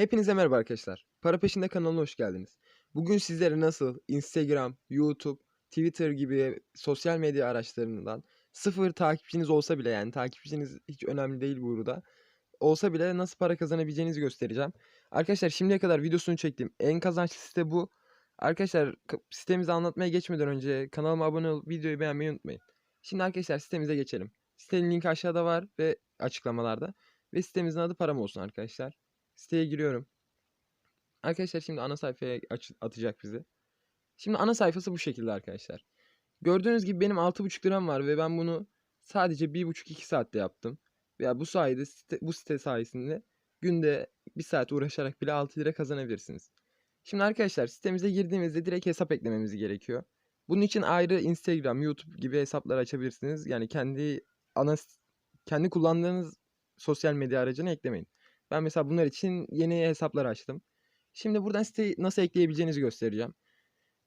Hepinize merhaba arkadaşlar. Para Peşinde kanalına hoş geldiniz. Bugün sizlere nasıl Instagram, YouTube, Twitter gibi sosyal medya araçlarından sıfır takipçiniz olsa bile yani takipçiniz hiç önemli değil burada. Olsa bile nasıl para kazanabileceğinizi göstereceğim. Arkadaşlar şimdiye kadar videosunu çektim. En kazançlı site bu. Arkadaşlar sitemizi anlatmaya geçmeden önce kanalıma abone olup videoyu beğenmeyi unutmayın. Şimdi arkadaşlar sitemize geçelim. Sitenin linki aşağıda var ve açıklamalarda. Ve sitemizin adı param olsun arkadaşlar. Siteye giriyorum. Arkadaşlar şimdi ana sayfaya atacak bizi. Şimdi ana sayfası bu şekilde arkadaşlar. Gördüğünüz gibi benim 6,5 liram var ve ben bunu sadece 1,5-2 saatte yaptım. Veya bu sayede site, bu site sayesinde günde 1 saat uğraşarak bile 6 lira kazanabilirsiniz. Şimdi arkadaşlar sitemize girdiğimizde direkt hesap eklememiz gerekiyor. Bunun için ayrı Instagram, YouTube gibi hesaplar açabilirsiniz. Yani kendi ana kendi kullandığınız sosyal medya aracını eklemeyin. Ben mesela bunlar için yeni hesaplar açtım. Şimdi buradan siteyi nasıl ekleyebileceğinizi göstereceğim.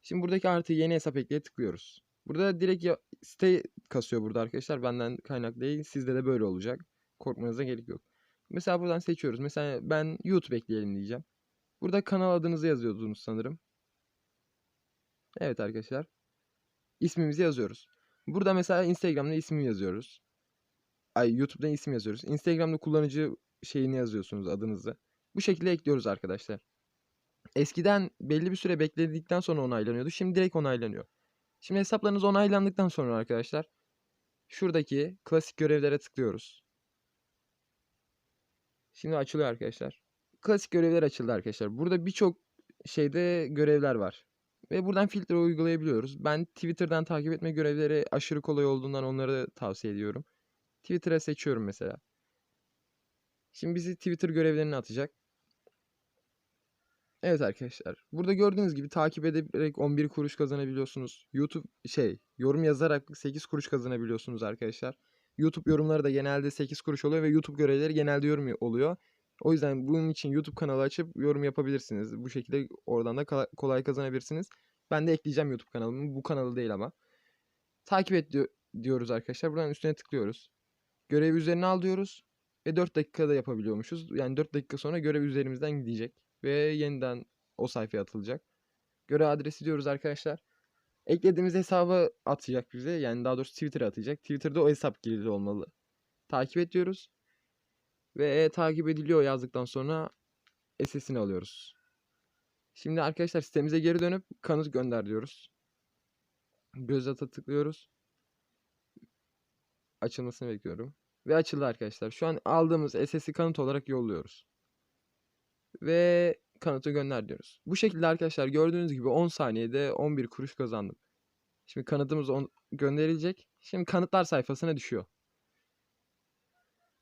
Şimdi buradaki artı yeni hesap ekleye tıklıyoruz. Burada direkt ya, site kasıyor burada arkadaşlar. Benden kaynaklı değil. Sizde de böyle olacak. Korkmanıza gerek yok. Mesela buradan seçiyoruz. Mesela ben YouTube ekleyelim diyeceğim. Burada kanal adınızı yazıyordunuz sanırım. Evet arkadaşlar. İsmimizi yazıyoruz. Burada mesela Instagram'da ismi yazıyoruz. Ay YouTube'da isim yazıyoruz. Instagram'da kullanıcı şeyini yazıyorsunuz adınızı. Bu şekilde ekliyoruz arkadaşlar. Eskiden belli bir süre bekledikten sonra onaylanıyordu. Şimdi direkt onaylanıyor. Şimdi hesaplarınız onaylandıktan sonra arkadaşlar şuradaki klasik görevlere tıklıyoruz. Şimdi açılıyor arkadaşlar. Klasik görevler açıldı arkadaşlar. Burada birçok şeyde görevler var. Ve buradan filtre uygulayabiliyoruz. Ben Twitter'dan takip etme görevleri aşırı kolay olduğundan onları tavsiye ediyorum. Twitter'a seçiyorum mesela. Şimdi bizi Twitter görevlerine atacak. Evet arkadaşlar. Burada gördüğünüz gibi takip ederek 11 kuruş kazanabiliyorsunuz. YouTube şey yorum yazarak 8 kuruş kazanabiliyorsunuz arkadaşlar. YouTube yorumları da genelde 8 kuruş oluyor ve YouTube görevleri genelde yorum oluyor. O yüzden bunun için YouTube kanalı açıp yorum yapabilirsiniz. Bu şekilde oradan da kolay kazanabilirsiniz. Ben de ekleyeceğim YouTube kanalımı. Bu kanalı değil ama. Takip et diyor- diyoruz arkadaşlar. Buradan üstüne tıklıyoruz. Görevi üzerine al diyoruz. Ve 4 dakikada yapabiliyormuşuz. Yani 4 dakika sonra görev üzerimizden gidecek. Ve yeniden o sayfaya atılacak. Görev adresi diyoruz arkadaşlar. Eklediğimiz hesabı atacak bize. Yani daha doğrusu Twitter'a atacak. Twitter'da o hesap kilitli olmalı. Takip et diyoruz. Ve takip ediliyor yazdıktan sonra SS'ini alıyoruz. Şimdi arkadaşlar sitemize geri dönüp kanıt gönder diyoruz. Göz ata tıklıyoruz. Açılmasını bekliyorum. Ve açıldı arkadaşlar. Şu an aldığımız SS'i kanıt olarak yolluyoruz. Ve kanıtı gönder diyoruz. Bu şekilde arkadaşlar gördüğünüz gibi 10 saniyede 11 kuruş kazandım. Şimdi kanıtımız on- gönderilecek. Şimdi kanıtlar sayfasına düşüyor.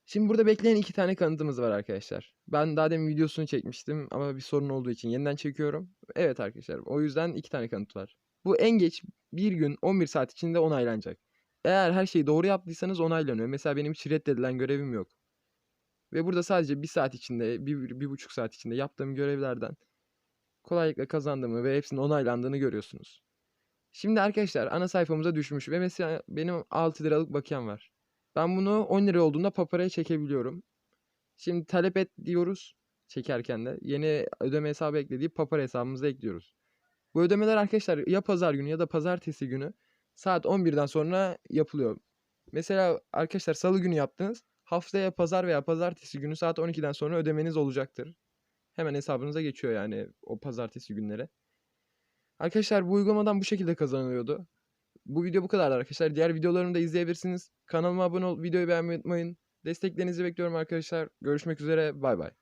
Şimdi burada bekleyen iki tane kanıtımız var arkadaşlar. Ben daha demin videosunu çekmiştim ama bir sorun olduğu için yeniden çekiyorum. Evet arkadaşlar o yüzden iki tane kanıt var. Bu en geç bir gün 11 saat içinde onaylanacak. Eğer her şeyi doğru yaptıysanız onaylanıyor. Mesela benim hiç reddedilen görevim yok. Ve burada sadece bir saat içinde, bir, bir buçuk saat içinde yaptığım görevlerden kolaylıkla kazandığımı ve hepsinin onaylandığını görüyorsunuz. Şimdi arkadaşlar ana sayfamıza düşmüş ve mesela benim 6 liralık bakiyem var. Ben bunu 10 lira olduğunda paparaya çekebiliyorum. Şimdi talep et diyoruz çekerken de yeni ödeme hesabı eklediği papara hesabımıza ekliyoruz. Bu ödemeler arkadaşlar ya pazar günü ya da pazartesi günü saat 11'den sonra yapılıyor. Mesela arkadaşlar salı günü yaptınız. Haftaya pazar veya pazartesi günü saat 12'den sonra ödemeniz olacaktır. Hemen hesabınıza geçiyor yani o pazartesi günleri. Arkadaşlar bu uygulamadan bu şekilde kazanılıyordu. Bu video bu kadar arkadaşlar. Diğer videolarımı da izleyebilirsiniz. Kanalıma abone ol, videoyu beğenmeyi unutmayın. Desteklerinizi bekliyorum arkadaşlar. Görüşmek üzere. Bay bay.